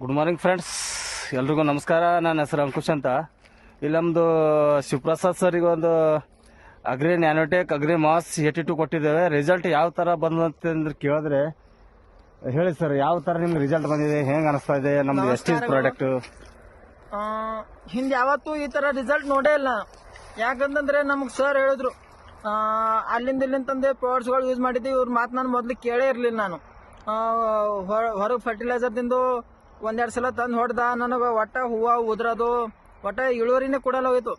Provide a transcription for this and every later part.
Good morning friends ಎಲ್ರಿಗೂ ನಮಸ್ಕಾರ. ನನ್ನ ಹೆಸರು ಅಂಕುಶ್ ಅಂತ. ಇಲ್ಲಿ ನಮ್ಮದು ಶಿವಪ್ರಸಾದ್ ಸರಿಗೆ ಒಂದು agri nanotech agri mass eighty two ಕೊಟ್ಟಿದ್ದೇವೆ. ರಿಸಲ್ಟ್ ಯಾವ ಥರ ಬಂದಂತಂದ್ರೆ ಕೇಳಿದ್ರೆ ಹೇಳಿ ಸರ್ ಯಾವ ಥರ ನಿಮ್ಗೆ ರಿಸಲ್ಟ್ ಬಂದಿದೆ ಹೆಂಗೆ ಅನಿಸ್ತಾ ಇದೆ ನಮ್ದು ಎಷ್ಟು ಪ್ರಾಡಕ್ಟ್ ಹಿಂದೆ ಯಾವತ್ತೂ ಈ ಥರ ರಿಸಲ್ಟ್ ನೋಡೇ ಇಲ್ಲ. ಯಾಕಂತಂದ್ರೆ ನಮಗೆ ಸರ್ ಹೇಳಿದ್ರು ಅಲ್ಲಿಂದ ಇಲ್ಲಿಂದ ತಂದೆ ಗಳು ಯೂಸ್ ಮಾಡಿದ್ದೆ ಇವ್ರ ಮಾತು ನಾನು ಮೊದಲು ಕೇಳೇ ಇರಲಿಲ್ಲ ನಾನು. ಹೊರಗೆ ಫರ್ಟಿಲೈಸರ್ದಿಂದ ಒಂದೆರಡು ಸಲ ತಂದು ಹೊಡೆದ, ನನಗೆ ಒಟ್ಟ ಹೂವು ಉದ್ರದು, ಒಟ್ಟ ಇಳುವರಿನೇ ಕೊಡಲ್ಲ ಹೋಯ್ತು.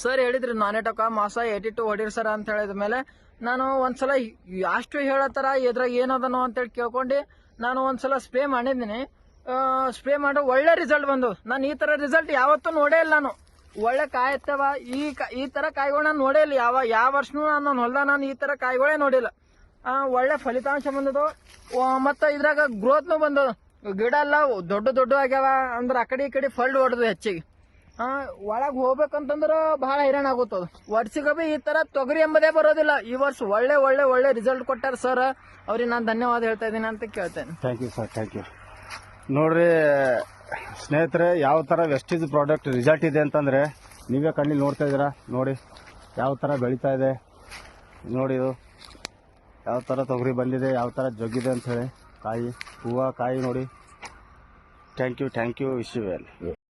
ಸರ್ ಹೇಳಿದ್ರಿ ನಾನೆಟಕ ಮಾಸ ಏಟಿ ಟು ಹೊಡೀರಿ ಸರ್ ಅಂತ ಹೇಳಿದ ಮೇಲೆ ನಾನು ಒಂದ್ಸಲ ಅಷ್ಟು ಹೇಳತ್ತಾರ ಇದ್ರಾಗ ಏನದನೋ ಅಂತೇಳಿ ಕೇಳ್ಕೊಂಡು ನಾನು ಒಂದ್ಸಲ ಸ್ಪ್ರೇ ಮಾಡಿದ್ದೀನಿ. ಸ್ಪ್ರೇ ಮಾಡೋ ಒಳ್ಳೆ ರಿಸಲ್ಟ್ ಬಂದು. ನಾನು ಈ ತರ ರಿಸಲ್ಟ್ ಯಾವತ್ತೂ ನೋಡೇ ಇಲ್ಲ ನಾನು. ಒಳ್ಳೆ ಕಾಯತ್ತವ ಈ ಈ ತರ ಕಾಯಿಗಳು ನಾನು ನೋಡೇ ಇಲ್ಲ. ಯಾವ ಯಾವ ವರ್ಷನೂ ನಾನು ಹೊಲ್ದ ನಾನು ಈ ತರ ಕಾಯಿಗಳೇ ನೋಡಿಲ್ಲ. ಒಳ್ಳೆ ಫಲಿತಾಂಶ ಬಂದದು. ಮತ್ತ ಇದ್ರಾಗ ಗ್ರೋತ್ನು ಬಂದದು ಗಿಡ ಎಲ್ಲ ದೊಡ್ಡ ದೊಡ್ಡ ಆಗ್ಯಾವ, ಅಂದ್ರೆ ಆ ಕಡೆ ಈ ಕಡೆ ಫಲ್ಡ್ ಹೊಡೆದು ಹೆಚ್ಚಿಗೆ. ಒಳಗ್ ಹೋಗ್ಬೇಕಂತಂದ್ರ ಬಹಳ ಹೈರಾಣ ಆಗುತ್ತದ. ವರ್ಷಿಗೆ ಈ ತರ ತೊಗರಿ ಎಂಬುದೇ ಬರೋದಿಲ್ಲ. ಈ ವರ್ಷ ಒಳ್ಳೆ ಒಳ್ಳೆ ಒಳ್ಳೆ ರಿಸಲ್ಟ್ ಕೊಟ್ಟಾರ ಸರ್ ಅವ್ರಿಗೆ ನಾನು ಧನ್ಯವಾದ ಹೇಳ್ತಾ ಇದ್ದೀನಿ ಅಂತ ಕೇಳ್ತೇನೆ. Thank you sir thank you ನೋಡ್ರಿ, ಸ್ನೇಹಿತರೆ, ಯಾವ ಥರ ವೆಸ್ಟೇಜ್ ಪ್ರಾಡಕ್ಟ್ ರಿಸಲ್ಟ್ ಇದೆ ಅಂತಂದರೆ, ನೀವೇ ಕಣ್ಣಲ್ಲಿ ನೋಡ್ತಾ ಇದ್ದೀರಾ? ನೋಡಿ, ಯಾವ ಥರ ಬೆಳೀತಾ ಇದೆ? ನೋಡಿ ಯಾವ ಥರ ತೊಗರಿ ಬಂದಿದೆ, ಯಾವ ಥರ ಜಗ್ಗಿದೆ ಅಂತ ಹೇಳಿ. ಕಾಯಿ, ಹೂವು, ಕಾಯಿ ನೋಡಿ. Thank you thank you wish you well